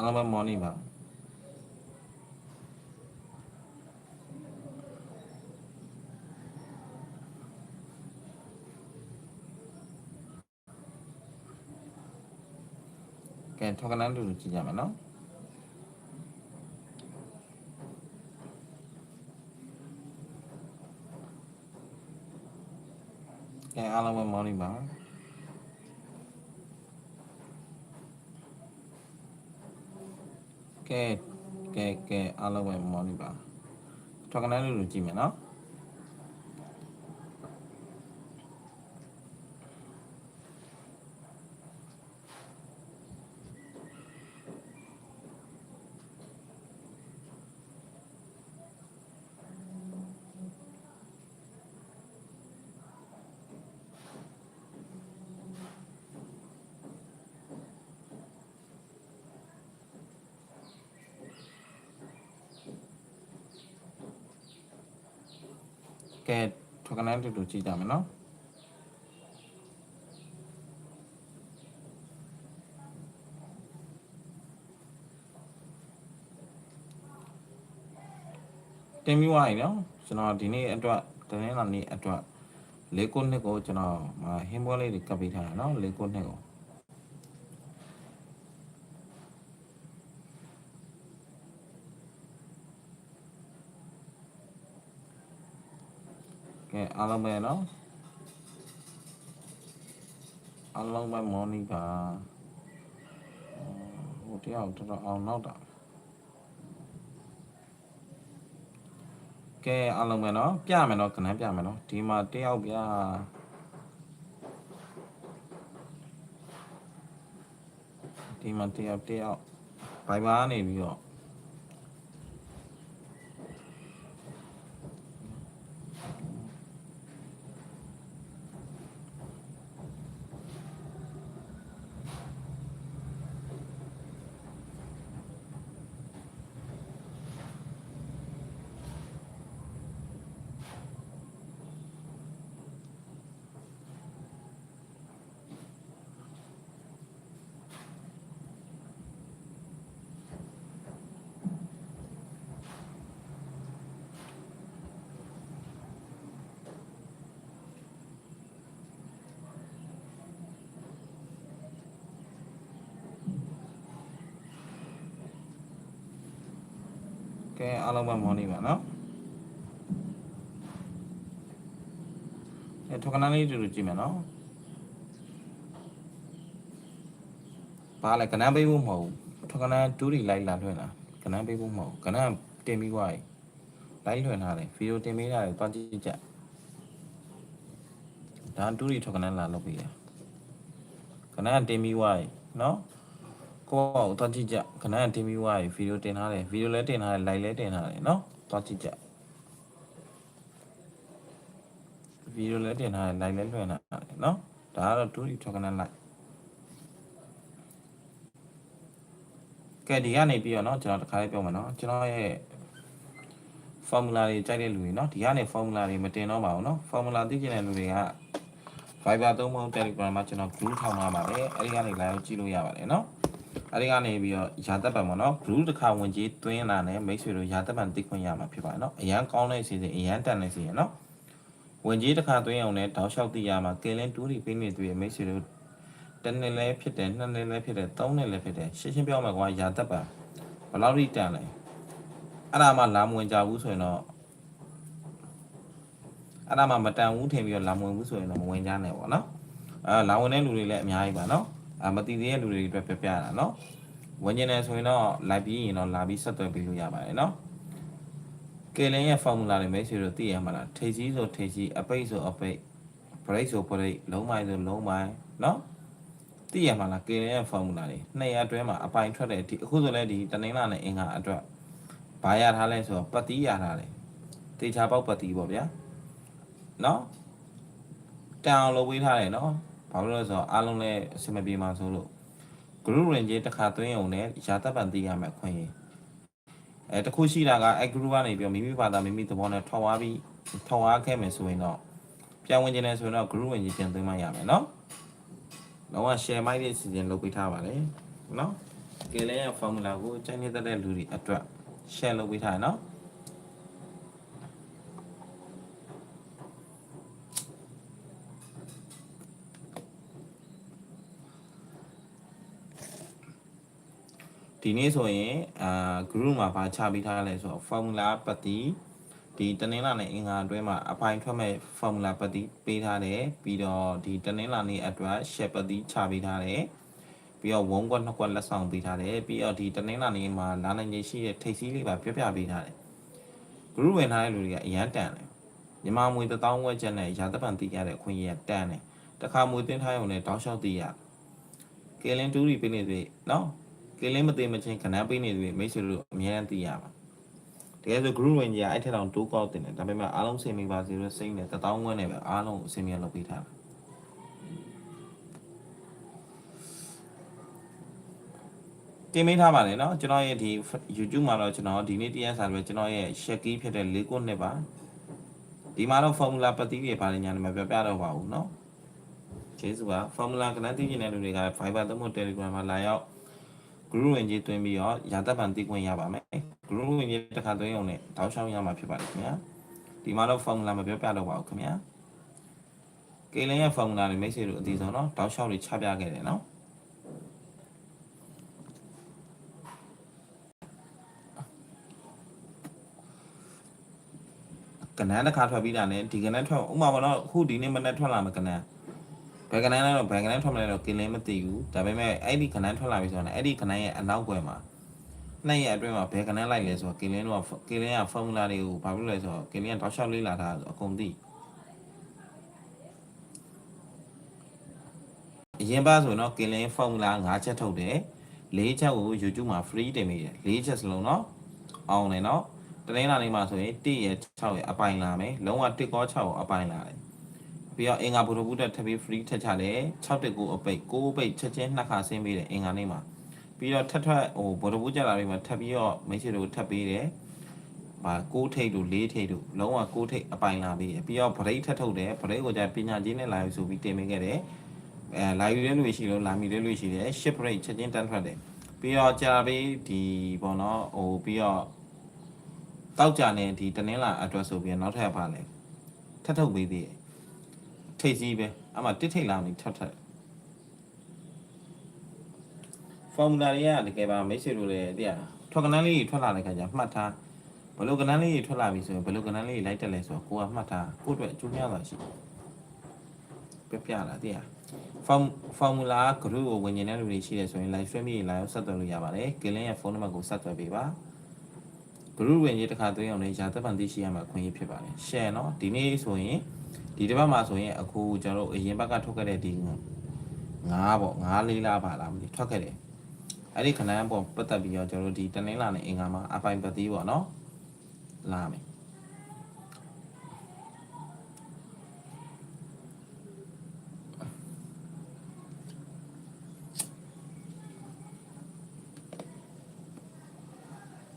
အားလုံးပဲ morning ပါကဲထောက်ကနန်းတူ ကြည့်ကြမယ်နော်ကဲအားလုံးပဲ morning ပါကဲကဲကဲအားလုံးပဲ morning ပါထောက်ကနန်းတူကြည့်မယ်နော် ကဲထောက်ကနန်းတူကြည့်ကြမယ်နော်တင်ပြီးွားရင်နော်ကျွန်တော်ဒီနေ့အတွက်တနင်္လာနေ့အတွက်လေးခုနှစ်ကိုကျွန်တော်ဟင်းပွဲလေးတွေကပ်ပေးထားတာနော်လေးခုနှစ်ကို ကဲအားလုံးပဲနော်အားလုံးပဲ morning ပါဟိုတယောက်တော်တော်အောင်နောက်တာကဲအားလုံးပဲနော်ပြမယ်နော်ခဏပြမယ်နော်ဒီမှာတယောက်ပြဒီမှာတယောက်တယောက်ဘိုင်ဘာနေပြီးတော့ ကဲအားလုံးပဲ morning ပါနော်အဲထောက်ကနန်းလေးတူတူကြည့်မယ်နော်ဘာလဲကနန်းပေးဖို့မဟုတ်ဘူးထောက်ကနန်းတူရီလိုက်လာလွှင့်လာကနန်းပေးဖို့မဟုတ်ကနန်းတင်ပြီးွားလိုက်လွှင့်ထားတယ်ဗီဒီယိုတင်ပေးထားတယ်သွားကြည့်ကြဒါတူရီထောက်ကနန်းလာလုပ်ပေးရကနန်းတင်ပြီးွားနော် ကိုယ့်ဘာကိုသွားကြည့်ကြခဏတင်ပြီးွားပြီဗီဒီယိုတင်ထားတယ်ဗီဒီယိုလည်းတင်ထားတယ် live လည်းတင်ထားတယ်เนาะသွားကြည့်ကြဗီဒီယိုလည်းတင်ထားတယ် live လည်းလွှင့်ထားတယ်เนาะဒါကတော့2 D token live ကဲဒီကနေပြီးတော့เนาะကျွန်တော်တစ်ခါလေးပြောမယ်เนาะကျွန်တော်ရဲ့ formula တွေကြိုက်တဲ့လူတွေเนาะဒီကနေ formula တွေမတင်တော့ပါဘူးเนาะ formula သိချင်တဲ့လူတွေက Viber သုံးဖို့ Telegram မှာကျွန်တော် group ထောင်ထားပါတယ်အဲ့ဒီကနေ live ကြည့်လို့ရပါတယ်เนาะ အဲ့ဒီကနေပြီးတော့ရာသက်ပံပေါ့နော် group တစ်ခါဝင်ကြီးတွင်းလာနဲ့မိတ်ဆွေတို့ရာသက်ပံသိခွင့်ရမှာဖြစ်ပါတယ်နော်အရန်ကောင်းတဲ့အစီအစဉ်အရန်တန်တဲ့အစီအစဉ်နော်ဝင်ကြီးတစ်ခါတွင်းအောင်နဲ့တောက်လျှောက်သိရမှာကင်လင်းတူးရီပေးနေသူရဲ့မိတ်ဆွေတို့တစ်နှစ်လည်းဖြစ်တယ်နှစ်နှစ်လည်းဖြစ်တယ်သုံးနှစ်လည်းဖြစ်တယ်ရှင်းရှင်းပြောမှာကွာရာသက်ပံဘယ်လောက်ထိတန်လဲအဲ့ဒါမှလာမဝင်ကြဘူးဆိုရင်တော့အဲ့ဒါမှမတန်ဘူးထင်ပြီးတော့လာမဝင်ဘူးဆိုရင်တော့မဝင်ကြနဲ့ပေါ့နော်အဲလာဝင်တဲ့လူတွေလည်းအများကြီးပါနော် အာမတည်သေးတဲ့လူတွေအတွက်ပြပြတာနော်ဝင်ကျင်တယ်ဆိုရင်တော့လိုက်ပြီးရင်တော့လာပြီးဆက်သွယ်ပေးလို့ရပါတယ်နော်ကယ်လင်းရဲ့ formula တွေမိတ်ဆွေတို့သိရမှာလားထိပ်ကြီးဆိုထိပ်ကြီးအပိတ်ဆိုအပိတ် break ဆို break လုံးပိုင်းဆိုလုံးပိုင်းနော်သိရမှာလားကယ်လင်းရဲ့ formula တွေနှစ်ရက်အတွင်းမှာအပိုင်ထွက်တယ်ဒီအခုဆိုလဲဒီတနင်္လာနဲ့အင်္ဂါအတွက်ဘာရထားလဲဆိုတော့ပတ်တီးရထားတယ်တေချာပေါက်ပတ်တီးပေါ့ဗျာနော်တန်အောင်လုပ်ပေးထားတယ်နော် ဘာလို့လဲဆိုတော့အားလုံးလည်းအဆင်မပြေမှာဆိုလို့ group range တစ်ခါသွင်းအောင်နဲ့ရာတပ်ပံသိရမယ်ခွင့်ရင်အဲတခုရှိတာကအဲ group ကနေပြီးမိမိဘာသာမိမိသဘောနဲ့ထောက်သွားပြီးထောက်သွားခဲ့မယ်ဆိုရင်တော့ပြန်ဝင်ကျင်တယ်ဆိုရင်တော့ group ဝင်ကြီးပြန်သွင်းမှရမယ်နော်။တော့ share မိုက်တဲ့စီစဉ်လုပ်ပေးထားပါလေနော်။ကဲလည်း formula ကိုကျန်နေတဲ့လူတွေအတွက် share လုပ်ပေးထားရနော် ဒီနေ့ဆိုရင်အာ group မှာဗာချပေးထားရလဲဆိုတော့ formula ပတ်တီဒီတနင်္လာနေ့အင်္ဂါအတွင်းမှာအပိုင်းထွက်မဲ့ formula ပတ်တီပေးထားတယ်ပြီးတော့ဒီတနင်္လာနေ့အတွက် share ပတ်တီချပေးထားတယ်ပြီးတော့ဝုန်းကွက်နှစ်ကွက်လက်ဆောင်ပေးထားတယ်ပြီးတော့ဒီတနင်္လာနေ့မှာလာနိုင်ခြေရှိတဲ့ထိပ်စီးလေးပါပြပြပေးထားတယ် group ဝင်ထားတဲ့လူတွေကအရန်တန်တယ်မြန်မာမွေတစ်သောင်းဝက်ချက်နဲ့ရာသပန်တည်ရတဲ့အခွင့်အရေးကတန်တယ်တခါမွေတင်းထားရုံနဲ့တောက်လျှောက်တည်ရကဲလင်းတူရီပေးနေသေးနော် ကလေးမသိမချင်းခဏပေးနေတယ်မိတ်ဆွေတို့အများကြီးသိရပါတကယ်ဆို group ဝင်ကြီးအဲ့ထက်တောင်တိုးကောက်တင်တယ်ဒါပေမဲ့အားလုံးစင်မိပါစေလို့စိတ်နဲ့တထောင်းဝန်းနဲ့ပဲအားလုံးအစင်မြလုပ်ပေးထားတာတင်မိထားပါတယ်เนาะကျွန်တော်ရဲ့ဒီ YouTube မှာတော့ကျွန်တော်ဒီနေ့တရားစာပဲကျွန်တော်ရဲ့ share key ဖြစ်တဲ့၄ခုနှစ်ပါဒီမှာတော့ formula ပတ်တိတွေပါတယ်ညာလည်းမပြပြတော့ပါဘူးเนาะကျေးဇူးပါ formula ကနန်းသိကျင်တဲ့လူတွေက Viber သို့မဟုတ် Telegram မှာလာရောက် group ဝင်ကြီးတွင်းပြီးတော့ရာသက်ပံသိခွင့်ရပါမယ် group ဝင်ကြီးတစ်ခါသွင်းအောင်နဲ့တောက်ရှောင်းရမှာဖြစ်ပါတယ်ခင်ဗျာဒီမှာတော့ formula မပြောပြတော့ပါဘူးခင်ဗျာကိလင်းရဲ့ formula တွေမိတ်ဆွေတို့အသေးဆုံးတော့တောက်ရှောင်းတွေချပြခဲ့တယ်နော်ကနန်းတစ်ခါထွက်ပြီးတာနဲ့ဒီကနန်းထွက်ဥပမာပေါ့နော်အခုဒီနေ့မနေ့ထွက်လာမယ်ကနန်း ဘယ်ကနန်းတော့ဘယ်ကနန်းထွက်မလဲတော့ကင်းလည်းမသိဘူးဒါပေမဲ့အဲ့ဒီကနန်းထွက်လာပြီဆိုတော့အဲ့ဒီကနန်းရဲ့အနောက်ကွယ်မှာနှစ်ရက်အတွင်းမှာဘယ်ကနန်းလိုက်လဲဆိုတော့ကင်းလင်းတော့ကင်းလင်းကဖုန်းလာတွေကိုဘာဖြစ်လဲဆိုတော့ကင်းလင်းကတောက်လျှောက်လေးလာတာဆိုအကုန်သိအရင်ပါဆိုတော့ကင်းလင်းဖုန်းလာ၅ချက်ထုတ်တယ်၄ချက်ကို YouTube မှာ free တင်ပေးတယ်၄ချက်စလုံးတော့အောင်တယ်နော်တနင်္လာနေ့မှာဆိုရင်1ရက်6ရက်အပိုင်လာမယ်လုံးဝ1ကော6ကိုအပိုင်လာတယ် ပြီးတော့အင်္ဂါဘုရဘုဒ္ဓထပ်ပြီး free ထက်ချတယ်6တက်ကိုအပိတ်6ပိတ်ချက်ချင်းနှစ်ခါဆင်းပေးတယ်အင်္ဂါနေ့မှာပြီးတော့ထပ်ထပ်ဟိုဘုရဘုဒ္ဓကြလာပြီးမှထပ်ပြီးတော့မိတ်ဆွေတို့ထပ်ပေးတယ်ဘာ6ထိတ်တို့4ထိတ်တို့လုံးဝ6ထိတ်အပိုင်လာပြီးပြီးတော့ဗရိတ်ထပ်ထုတ်တယ်ဗရိတ်ကိုじゃပညာကြီးနဲ့လာယူဆိုပြီးတင်ပေးခဲ့တယ်အဲလာယူတဲ့လူရှိလို့လာမီတဲ့လူရှိတယ် ship rate ချက်ချင်းတန်းထွက်တယ်ပြီးတော့ကြာပြီးဒီပေါ့နော်ဟိုပြီးတော့တောက်ကြနေဒီတနင်္လာအတွက်ဆိုပြီးနောက်ထပ်ပါလဲထပ်ထုတ်ပေးသေးတယ် ထိတ်ကြီးပဲအမှတစ်ထိတ်လာနေထပ်ထပ်ဖော်မူလာတွေကတကယ်ပါမိတ်ဆွေတို့လည်းသိရတာထွက်ကနန်းလေးထွက်လာတဲ့ခါကျမှတ်ထားဘလို့ကနန်းလေးထွက်လာပြီဆိုရင်ဘလို့ကနန်းလေးလိုက်တက်လဲဆိုတော့ကိုကမှတ်ထားကိုအတွက်အကျိုးများတာရှိပြပြလာသိရဖော်ဖော်မူလာဂရုကိုဝင်ကျင်တဲ့လူတွေရှိတယ်ဆိုရင် live stream ကြီး live ဆက်သွယ်လို့ရပါတယ်ကလင်းရဲ့ဖုန်းနံပါတ်ကိုဆက်သွယ်ပေးပါဂရုဝင်ကြီးတစ်ခါသွင်းအောင်လည်းရာသက်ပန်သိရှိရမှာခွင့်ရဖြစ်ပါတယ်ရှယ်နော်ဒီနေ့ဆိုရင် ဒီတစ်ပတ်မှာဆိုရင်အခုကျွန်တော်တို့အရင်ဘက်ကထုတ်ခဲ့တဲ့ဒီငါးပေါ့ငါးလေးလားပါလားမသိထွက်ခဲ့တယ်အဲ့ဒီခဏပေါ့ပတ်သက်ပြီးတော့ကျွန်တော်တို့ဒီတနင်္လာနဲ့အင်္ဂါမှာအပိုင်ပတ်သေးပေါ့နော်လာမယ်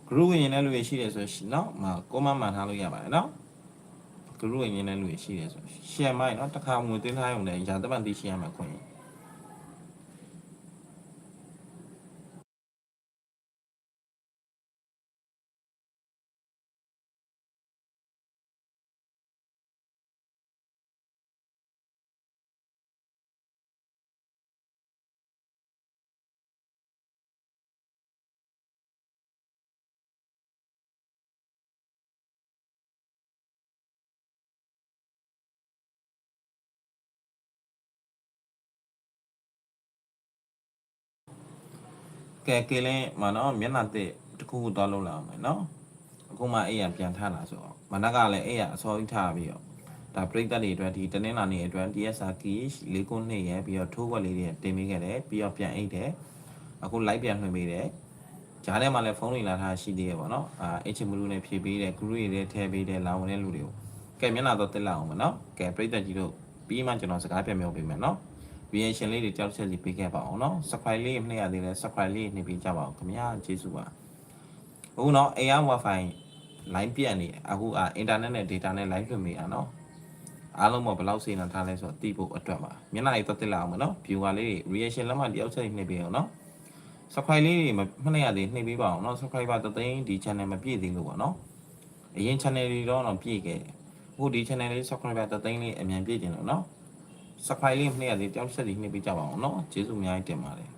ဂရုဝင်နေတဲ့လူတွေရှိတယ်ဆိုရှင်เนาะမကောမမှန်ထားလို့ရပါတယ်เนาะ သူတို့ရဲ့ငင်းတဲ့လူတွေရှိတယ်ဆိုရှယ်မိုင်းနော်တစ်ခါဝင်သိထားရုံနဲ့ရာသပန်သိရှိရမှာခွင့် ကဲကဲလင်းမနော်မျက်နှာတစ်တစ်ခုခုသွားလို့လာအောင်မယ်နော်အခုမှအဲ့ရပြန်ထားလာဆိုတော့မနက်ကလည်းအဲ့ရအစောကြီးထားပြီးတော့ဒါပရိသတ်တွေအတွက်ဒီတနင်္လာနေ့အတွက် DSR Kish လေးခုနှစ်ရပြီးတော့ထိုးဝက်လေးတွေတင်ပေးခဲ့တယ်ပြီးတော့ပြန်အိတ်တယ်အခု live ပြန်လွှင့်ပေးတယ်ဂျားထဲမှာလည်းဖုန်းတွေလာထားရှိသေးရပေါ့နော်အာ H မလူနဲ့ဖြည့်ပေးတယ် group တွေလည်းထည့်ပေးတယ်လာဝင်တဲ့လူတွေကိုကဲမျက်နှာတော့တက်လာအောင်မနော်ကဲပရိသတ်ကြီးတို့ပြီးမှကျွန်တော်စကားပြန်ပြောပေးမယ်နော် variation လေးတွေကြောက်ချက်စီပေးခဲ့ပါအောင်နော် subscribe လေးနှိပ်ရသေးလဲ subscribe လေးနှိပ်ပေးကြပါအောင်ခင်ဗျာကျေးဇူးပါအခုနော် AR wifi line ပြတ်နေအခုအာ internet နဲ့ data နဲ့ line လွှင့်မိတာနော်အားလုံးပေါ့ဘယ်လောက်စေနာထားလဲဆိုတော့သိဖို့အတွက်ပါမျက်နှာလေးတက်တက်လာအောင်နော် viewer လေး reaction လက်မှတ်တယောက်ချက်နှိပ်ပေးအောင်နော် subscribe လေးတွေမနှိပ်ရသေးနှိပ်ပေးပါအောင်နော် subscriber တသိန်းဒီ channel မပြည့်သေးလို့ပေါ့နော်အရင် channel တွေတော့တော့ပြည့်ခဲ့အခုဒီ channel လေး subscriber တသိန်းလေးအမြန်ပြည့်ကျင်လို့နော် subscribe လေးမနှိပ်ရသေးတောက်ဆက်စီနှိပ်ပေးကြပါအောင်เนาะကျေးဇူးအများကြီးတင်ပါတယ်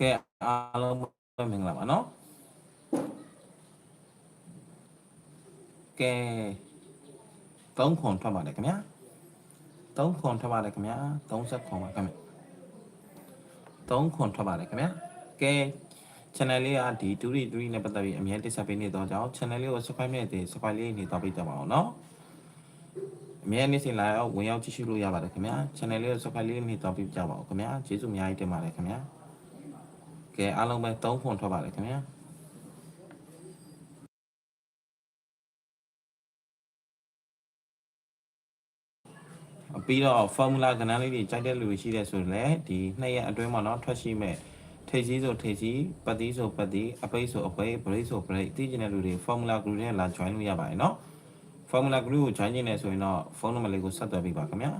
ကဲအားလုံးပဲမင်္ဂလာပါနော်ကဲသုံးခွန်ထွက်ပါတယ်ခင်ဗျာသုံးခွန်ထွက်ပါတယ်ခင်ဗျာ30ခွန်ပါခင်ဗျာသုံးခွန်ထွက်ပါတယ်ခင်ဗျာကဲ channel လေးကဒီ2 3နဲ့ပတ်သက်ပြီးအမြဲတိဆက်ပေးနေတော့ကြောင်း channel လေးကို subscribe နဲ့တည်း subscribe လေးနေတော့ပေးကြပါအောင်နော်အမြဲနေ့စဉ်လာရောက်ဝင်ရောက်ကြည့်ရှုလို့ရပါတယ်ခင်ဗျာ channel လေးကို subscribe လေးနေတော့ပေးကြပါအောင်ခင်ဗျာကျေးဇူးအများကြီးတင်ပါတယ်ခင်ဗျာ ကဲအားလုံးပဲ3ခွန်ထွက်ပါတယ်ခင်ဗျာပြီးတော့ formula ကဏ္ဍလေးတွေကြိုက်တဲ့လူတွေရှိတဲ့ဆိုရင်လည်းဒီနှစ်ရက်အတွင်းမှာတော့ထွက်ရှိမဲ့ထိပ်စည်းဆိုထိပ်စည်းပတ်သီးဆိုပတ်သီးအပိတ်ဆိုအပိတ် break ဆို break သိကျင်တဲ့လူတွေ formula group နဲ့လာ join လို့ရပါတယ်เนาะ formula group ကို join နေဆိုရင်တော့ဖုန်းနံပါတ်လေးကိုဆက်သွယ်ပေးပါခင်ဗျာ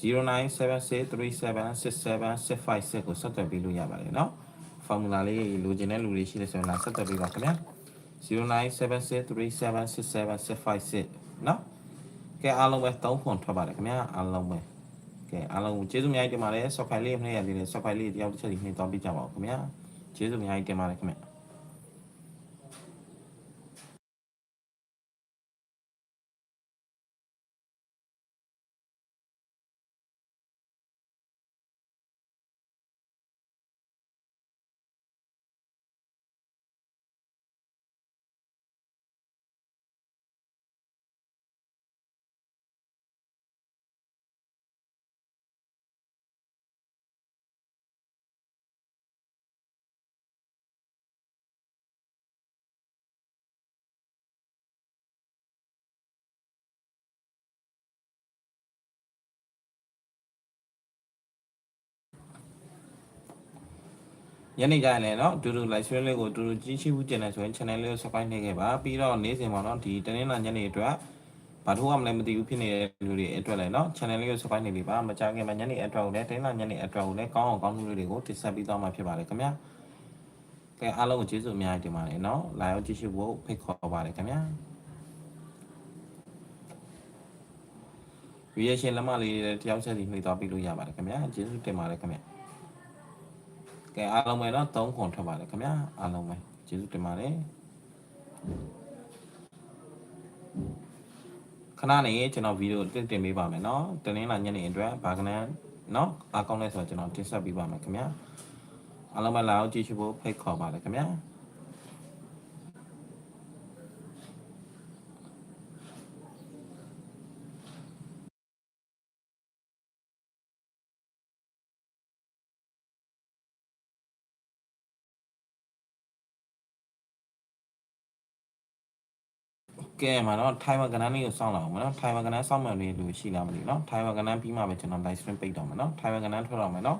0976376756ကိုဆက်သွယ်ပေးလို့ရပါတယ်เนาะ formula လေးလိုချင်တဲ့လူတွေရှိတယ်ဆိုရင်လာဆက်သွယ်ပေးပါခင်ဗျာ0976376756เนาะကဲအားလုံးပဲ3ခွန်ထွက်ပါတယ်ခင်ဗျာအားလုံးပဲကဲအားလုံးကျေးဇူးအများကြီးတင်ပါတယ် software လေးနှိပ်ရသေးတယ် software လေးတယောက်တစ်ချက်စီနှိပ်သွားပြကြပါဦးခင်ဗျာကျေးဇူးအများကြီးတင်ပါတယ်ခင်ဗျာ ညနေကျရင်လည်းเนาะဒူဒူ live stream လေးကိုဒူဒူကြီးရှိဘူးကျင်နေဆိုရင် channel လေးကို subscribe နှိပ်ခဲ့ပါပြီးတော့နေ့စဉ်မှာเนาะဒီတနင်္လာညနေအတွက်ဘာထိုးရမလဲမသိဘူးဖြစ်နေတဲ့လူတွေအတွက်လည်းเนาะ channel လေးကို subscribe နှိပ်ပေးပါမကြခင်မှာညနေအတွက်ကိုလည်းတနင်္လာညနေအတွက်ကိုလည်းကောင်းအောင်ကောင်းမှုလေးတွေကိုတင်ဆက်ပေးသွားမှာဖြစ်ပါတယ်ခင်ဗျာကဲအားလုံးကိုကျေးဇူးအများကြီးတင်ပါတယ်เนาะလာရောက်ကြည့်ရှုဖို့ဖိတ်ခေါ်ပါတယ်ခင်ဗျာ reaction လက်မလေးတွေတယောက်ချက်စီနှိပ်သွားပြီးလို့ရပါတယ်ခင်ဗျာကျေးဇူးတင်ပါတယ်ခင်ဗျာ ကဲအားလုံးပဲနော်3ခွန်ထွက်ပါတယ်ခင်ဗျာအားလုံးပဲကျေးဇူးတင်ပါတယ်ခဏနေကျွန်တော်ဗီဒီယိုတင်တင်ပေးပါမယ်နော်တင်းင်းလာညနေအတွက်ဘာကနန်းနော်အားကောင်းလဲဆိုတော့ကျွန်တော်တင်ဆက်ပေးပါမယ်ခင်ဗျာအားလုံးပဲလာအောင်ကြည့်ရှုဖို့ဖိတ်ခေါ်ပါတယ်ခင်ဗျာ ကဲမှာတော့ထိုင်ဝမ်ကဏ္ဍလေးကိုစောင့်လာအောင်မနော်ထိုင်ဝမ်ကဏ္ဍစောင့်မှန်လေးလူရှိလားမသိဘူးနော်ထိုင်ဝမ်ကဏ္ဍပြီးမှပဲကျွန်တော် live stream ပိတ်တော့မယ်နော်ထိုင်ဝမ်ကဏ္ဍထွက်တော့မယ်နော်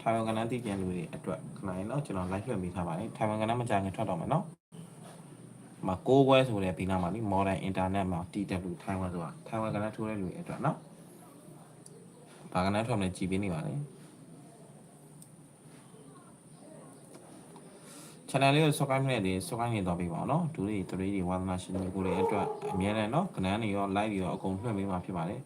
ထိုင်ဝမ်ကဏ္ဍသိပြန်လူတွေအတွက်ခဏလေးနော်ကျွန်တော် live လွှင့်ပေးထားပါတယ်ထိုင်ဝမ်ကဏ္ဍမကြခင်ထွက်တော့မယ်နော်မကိုးခွဲဆိုတဲ့ပြီးနားမှာလေ modern internet မှာ TW ထိုင်ဝမ်ဆိုတာထိုင်ဝမ်ကဏ္ဍထိုးတဲ့လူတွေအတွက်နော်ဘာကဏ္ဍထွက်မလဲကြည်ပေးနေပါလေ channel လေးကို subscribe နဲ့ဒီ subscribe နေတော့ပေးပါအောင်နော်ဒူတွေ3တွေဝါသနာရှင်တွေကိုလည်းအတွက်အများနဲ့နော်ကဏ္ဍတွေရော live တွေရောအကုန်လွှင့်ပေးမှာဖြစ်ပါတယ်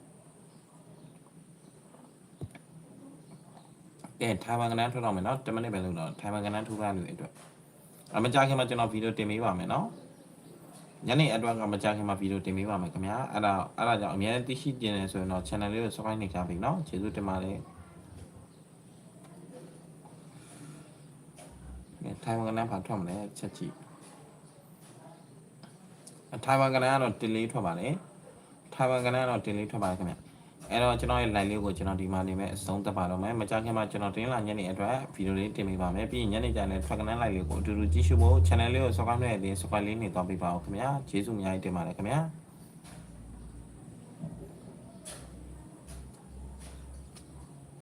ကဲထိုင်ဝမ်ကဏ္ဍထွက်တော့မယ်နော်10မိနစ်ပဲလို့တော့ထိုင်ဝမ်ကဏ္ဍထိုးရလူတွေအတွက်အမကြခင်မှာကျွန်တော်ဗီဒီယိုတင်ပေးပါမယ်နော်ညနေအတွက်ကမကြခင်မှာဗီဒီယိုတင်ပေးပါမယ်ခင်ဗျာအဲ့ဒါအဲ့ဒါကြောင့်အများနဲ့သိရှိတင်နေဆိုရင်တော့ channel လေးကို subscribe နေကြပြီနော်ကျေးဇူးတင်ပါတယ် ထိုင်ဝမ်ကဏ္ဍဘာထွက်မလဲချက်ကြည့်ထိုင်ဝမ်ကဏ္ဍကတော့တင်လေးထွက်ပါလေထိုင်ဝမ်ကဏ္ဍကတော့တင်လေးထွက်ပါခင်ဗျအဲ့တော့ကျွန်တော်ရဲ့ live လေးကိုကျွန်တော်ဒီမှာနေမဲ့အဆုံးသတ်ပါတော့မယ်မကြခင်မှာကျွန်တော်တင်လာညနေအတွက်ဗီဒီယိုလေးတင်ပေးပါမယ်ပြီးရင်ညနေကျရင်ထွက်ကဏ္ဍ live လေးကိုအတူတူကြည့်ရှုဖို့ channel လေးကို subscribe နဲ့အရင် subscribe လေးနေတော့ပေးပါဦးခင်ဗျာကျေးဇူးအများကြီးတင်ပါတယ်ခင်ဗျာ